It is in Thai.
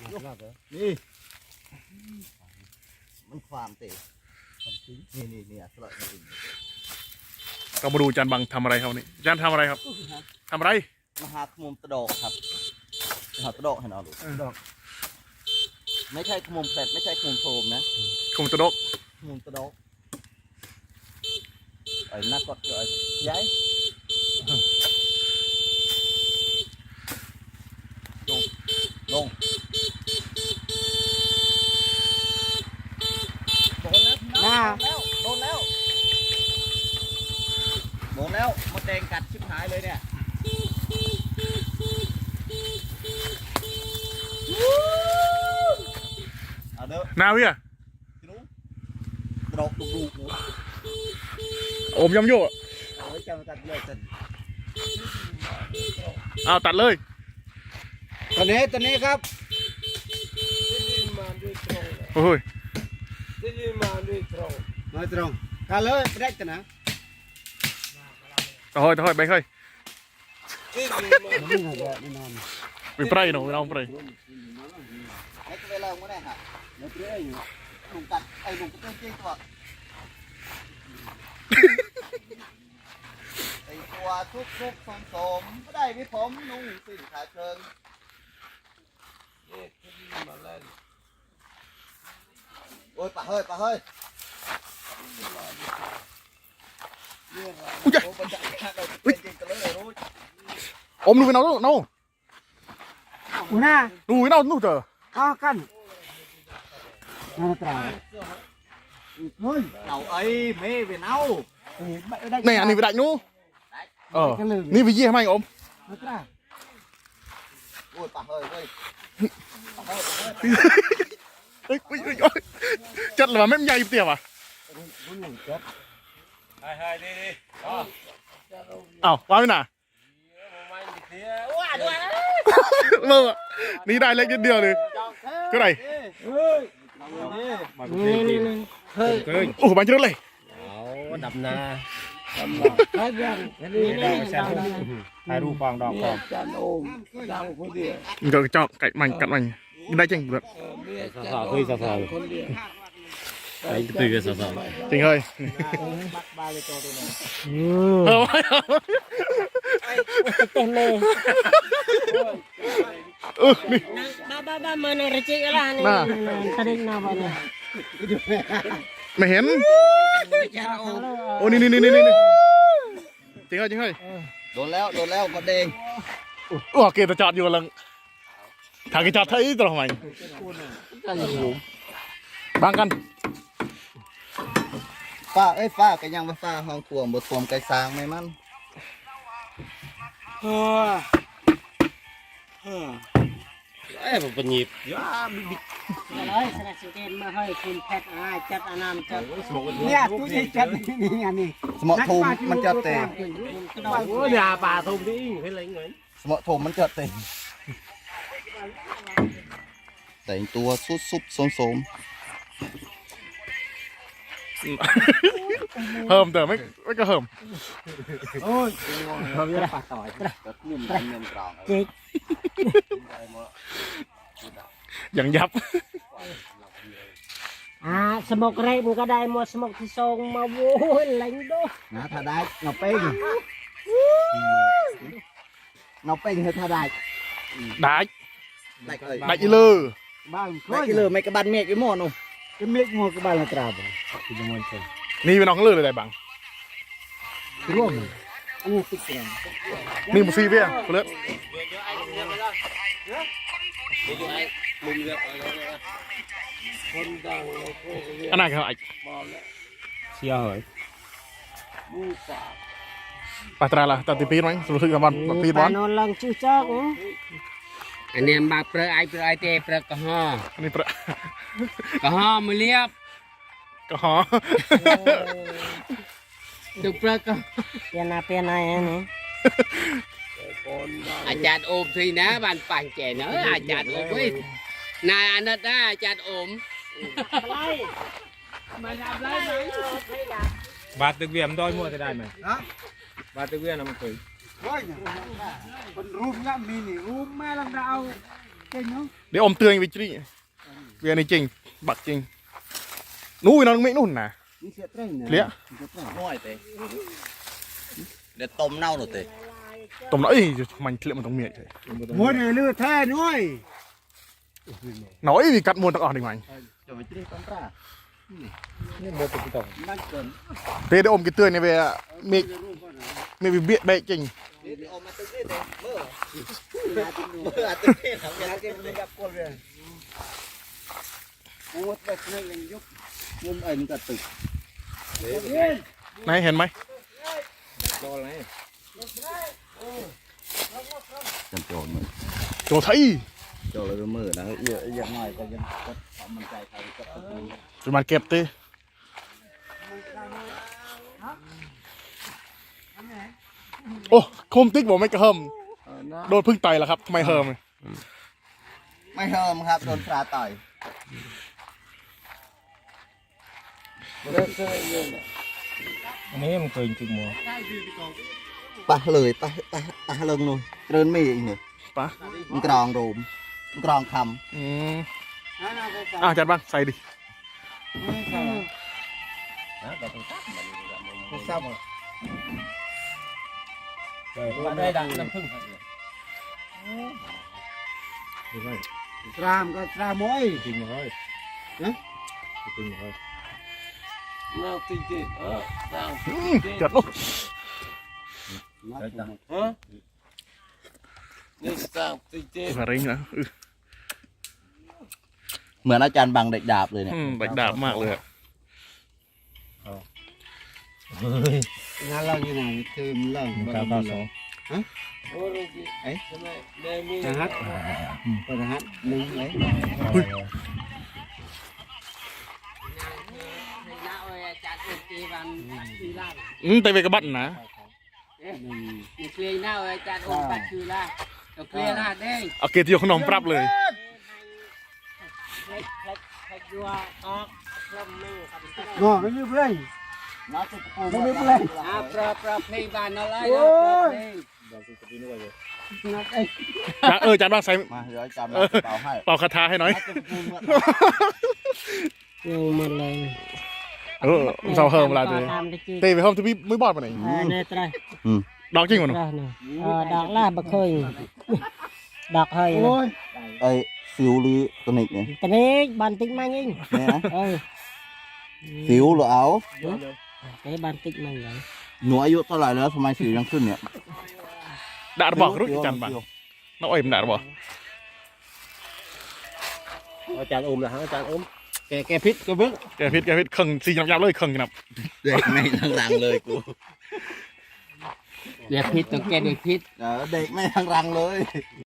นี่ มันความเตะนี่นี่นี่สลัดนี่เรามาดูจานบังทำอะไรครับวันนี่จานทำอะไรครับทำอะไรมหาขมุมตะดอกครับมหาตะดอกให้เราดูเอดอก ไม่ใช่ขมุมแปดไม่ใช่ขมุมโทมนะคงตะดอกขมุมตะดอกไอ้นักกดเอ้ยย้ายลงลงโดนแล้วพี่น้องโดนแล้วโดนแล้วโดนแล้วมดแดงกัดชิบหายเลยเนี่ยเอาเด้อนาเวียพี่นุ๊กกระดอกดุดุโอมยำโยอะเอาไว้จังกันเลยจันเอาตัดเลยตอนนี้ตอนนี้ครับโอ้ยมาตรงกันเลยไปได้กันนะตะ หอยตะหอยไปเคยไปไพรหนูไปเอาไพรไอ้ตัวเวลาเมื่อไหร่ฮะเดี๋ยวเพื่อนลุงกัดไอ้ลุงก็ต้องเจ๊งตัวไอ้ตัวทุกทุกสมสมก็ได้พี่ผมนุ่งสิ้นขาเชิงโอ้ยปะเฮ้ยปะเฮ้ยอุ้ยโอ้ปัญญาเราจริงกันเลยรู้อมดูไปเอาดูเอา Una, ดูไปเอาดูเจอ kau kan. Mana terang? เฮ้ยเอาไอ้เมย์ ไปเอานี่อันนี้ไปได้นู้เออนี่ไปยี่ให้ไหมอม Mana terang? โอ้ยปะเฮ้ยเฮ้ยเฮ้ยเฮ้ยเฮ้ยเฮ้ยจัดเลยว่ะแม่มใหญ่เตี้ยว่ะ Hai hai đi đi. Đó. อ้าวว่าไม่น่ะ Mày đi kia. Ua đuôi. เลิกอะนี่ได้เล็กนิดเดียวเลยก็ได้ Ni ni ni. Hei, โอ้โหมันเยอะเลย Đó, đập nè. hai biar. Ni ni. Hai ru quang đỏ quang. มันก็เจาะไก่มันกัดมันได้จริงเบิด Sờ sờ thôi sờ sờ. Đấy từ cái sờ sờ. จริงเฮ้ยเออไว้เอา Teh le. เออนี่ Ba ba ba mana recik lah ni. Nah. Tarik na ba ni? ไม่เห็นโอ้นี่นี่นี่นี่นี่จริงเฮ้ยจริงเฮ้ยโฝ้าเอ้ยฝ้าก็ยังว่าฝ้าห้องท่วมบ่ท่วมไก่สางไหมมันเฮ้อเฮ้อไอ้ผมเป็นหยิบยาบิ๊กบิ๊กร้ยสนับสนุนมาให้คุณแพทย์อาจัดอานามจัดเนี่ยตู้ใช้จัดนี่ไงนี่สมอทมมันจะเต็มโอ้ยาป่าทมที่อิงเป็นไรเงินสมอทมมันจะเต็มแต่งตัวซุดซุบโสมโสม เพิ่มเติมไม่ไม่ก็เพิ่ม Không biết pa tỏi. แบบนุ่มเนียนกลาง Cik. อย่างยับ Ah, semok rek muka dai mo semok tisong ma woi lain do. นะถ้าได้เงาเป้งเงาเป้งให้ถ้าได้ได้ได้เลยได้อีเลย Bang, ได้กี่เลยไม่กระบันเมฆอีหมอนู Kemik mo ke bala trabo. นี่เป็นน้องเลือเลยได้บัง Rum. Ini pikiran. นี่มุซีเบี้ยเลือดอันนั้นครับไอ้ Xia hỏi. ปาตราละตัดตีปีนไหมรู้สึกกับมันปีนบอล Pano lang cucak. oh. anh em bạc prơ ai prơ ai tê prơ cà ho อันนี้ประ cà ho mà liệp ก็หอ អានេះបើប្រើអាចប្រើអីទេប្រើកហនេះប្រើកហមួយលៀបកហទៅប្រើកពៀនណាពៀនណានេះអាចារ្យអូមទីណាបានបាញ់ចែនអាចារ្យអូមវិញណែអាណិតណាអាចារ្យអូមប្លៃមិនអាប់ឡៃមិនបាទទឹកវាមិនដល់មួយទៅដែរមែនបាទទឹកវាណាមកទៅะเลี้ยน้อยเตะเดี๋ยวต้มเน่าหน่อยเตะตรงนั้นเอ้ยมันเลี้ยมันต้องเมียใช่มัวเดือดเลือดแท้น้อยน้อยมีกัดมวนตะออกดีไหมจะไปจิ้มต้มปลานี่โมตุกิตองนั่นเกินเดี๋ยวอมกิเตือนเนี่ยเวียมีมีเบี้ยเบี้ยจริงเดี๋ยวเอามาตึ้งนี่เตะเมื่อเมื่อตึ้งนี่ทำยังไงมันยับก้นเลยโอ้ยแบบนี้ยังยุบมุม ไอ้นี่ก็ตึกไหนเห็นไหมจำโจรมือโจไทยโจรเลยมือนะเยอะยังน้อยก็ยังก็ความมันใจใครก็ตึกนี้จะมาเก็บตี โอ้คมติ๊กบอกไม่กระเฮิมโดนพึ่งไตแล้วครับทำไมเฮิมไม่เฮิมครับโดนปลาต่อยอันนี้มันเคยจริงมัวปะเลยปะปะปะเลิงนู่นเดินไม่อีกเนี่ยปะมันกรองโรมมันกรองคอืมอะจัดบ้างใส่ดิ ได้ดังน้ำผึ้งตรามก็ตรามอยจริงเลยจริงเลยอืมจัดลูกนี่ตรามติเจอะไรนะอื้อำเหมือนอาจารย์บังเด็กดาบเลยเนี่ย อืมแบกดาบมากเลยอะ งานเราอยู่ไหนคือมันเล่าเก้าเก้าสองเอ้ยจังฮัดจังฮัดหนึ่งเลยอืมแต่เวกระบัดนะนี่เคลียร์หน้าอาจารย์องค์ปัจจุบันเราเคลียร์หน้าเด้งเอาเกียรติยศขนมปรับเลยงอไม่ยืมเลย น้าสุกปูไม่ยืมเลยอ่าปลาปลาเพลงบานอะไรโอ้นะยนักไอ้จัดเออจัดบ้างใส่มาเดี๋ยวอาจารย์เป่าให้เป่าคาถาให้หน่อยน้าสุกปูเมื่อยังมาเลยเออมันเสาเฮิมเวลาเตะเตะไปห้องที่พี่ไม่บอดมาไหนเนี่ยตรายดอกจริงมันตรายเนี่ยดอกล่าบะเคยดอกเฮยไอ้สิวหรือตัวนี้เนี่ยตอนนี้บันติกมายิงเนี่ยนะเออสิวหรือเอา ไอ้บันติกมาอย่างหนูอายุเท่าไหร่แล้วทำไมสิวยังขึ้นเนี่ยด่าบอกรู้จันบ้างน้องอ้อยมันด่าบอกอาจารย์อมนะฮะอาจารย์อมแกแกพิษแกเบิ้งแกพิษแกพิษเข่งสียับยับเลยเข่งนับเด็กไม่ทั้งรังเลยกูเดี๋ยวพิษต้องแก้ด้วยพิษเออเด็กไม่ทั้งรังเลย